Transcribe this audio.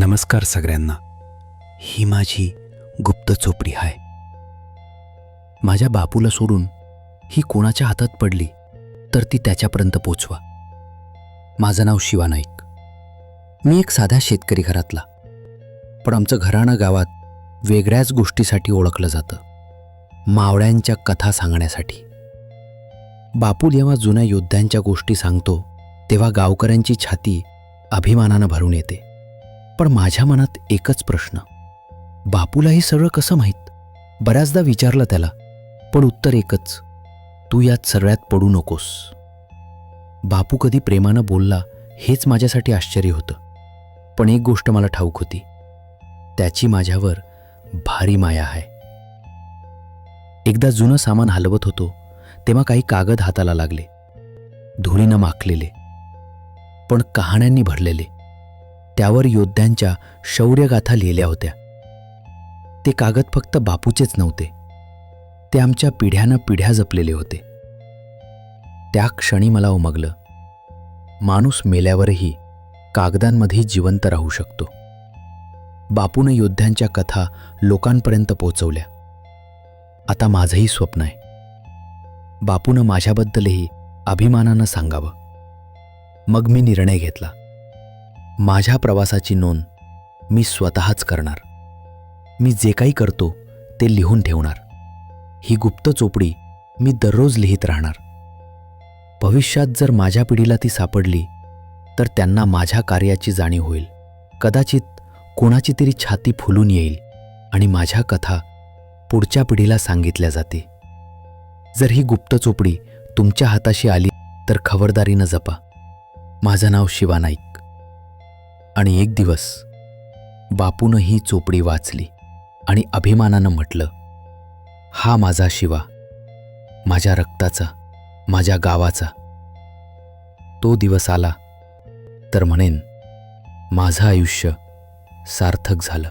नमस्कार सगळ्यांना. ही माझी गुप्त चोपडी आहे माझ्या बापूला सोडून ही कोणाच्या हातात पडली तर ती त्याच्यापर्यंत पोचवा. माझं नाव शिवा नाईक. मी एक साध्या शेतकरी घरातला. पण आमचं घराणं गावात वेगळ्याच गोष्टीसाठी ओळखलं जातं. मावळ्यांच्या कथा सांगण्यासाठी. बापू जेव्हा जुन्या योद्ध्यांच्या गोष्टी सांगतो तेव्हा गावकऱ्यांची छाती अभिमानानं भरून येते. पण माझ्या मनात एकच प्रश्न. बापूला हे सगळं कसं माहीत? बऱ्याचदा विचारलं त्याला पण उत्तर एकच तू यात सगळ्यात पडू नकोस. बापू कधी प्रेमानं बोलला हेच माझ्यासाठी आश्चर्य होतं. पण एक गोष्ट मला ठाऊक होती. त्याची माझ्यावर भारी माया आहे. एकदा जुनं सामान हलवत होतो तेव्हा काही कागद हाताला लागले. धुळीनं माखलेले. पण कहाण्यांनी भरलेले. त्यावर योद्ध्यांच्या शौर्यगाथा लिहिल्या होत्या. ते कागद फक्त बापूचेच नव्हते. ते आमच्या पिढ्यानं पिढ्या जपलेले होते. त्या क्षणी मला उमगलं. माणूस मेल्यावरही कागदांमध्ये जिवंत राहू शकतो. बापूनं योद्ध्यांच्या कथा लोकांपर्यंत पोचवल्या. आता माझंही स्वप्न आहे. बापूनं माझ्याबद्दलही अभिमानानं सांगावं. मग मी निर्णय घेतला. माझ्या प्रवासाची नोंद मी स्वतःच करणार. मी जे काही करतो ते लिहून ठेवणार. ही गुप्त चोपडी मी दररोज लिहित राहणार. भविष्यात जर माझ्या पिढीला ती सापडली तर त्यांना माझ्या कार्याची जाणीव होईल. कदाचित कोणाची तरी छाती फुलून येईल आणि माझ्या कथा पुढच्या पिढीला सांगितल्या जाते. जर ही गुप्त चोपडी तुमच्या हाताशी आली तर खबरदारीनं जपा. माझं नाव शिवा नाईक. आणि एक दिवस बापूनं ही चोपडी वाचली आणि अभिमानानं म्हटलं हा माझा शिवा माझ्या रक्ताचा माझ्या गावाचा. तो दिवस आला तर म्हणेन माझं आयुष्य सार्थक झालं.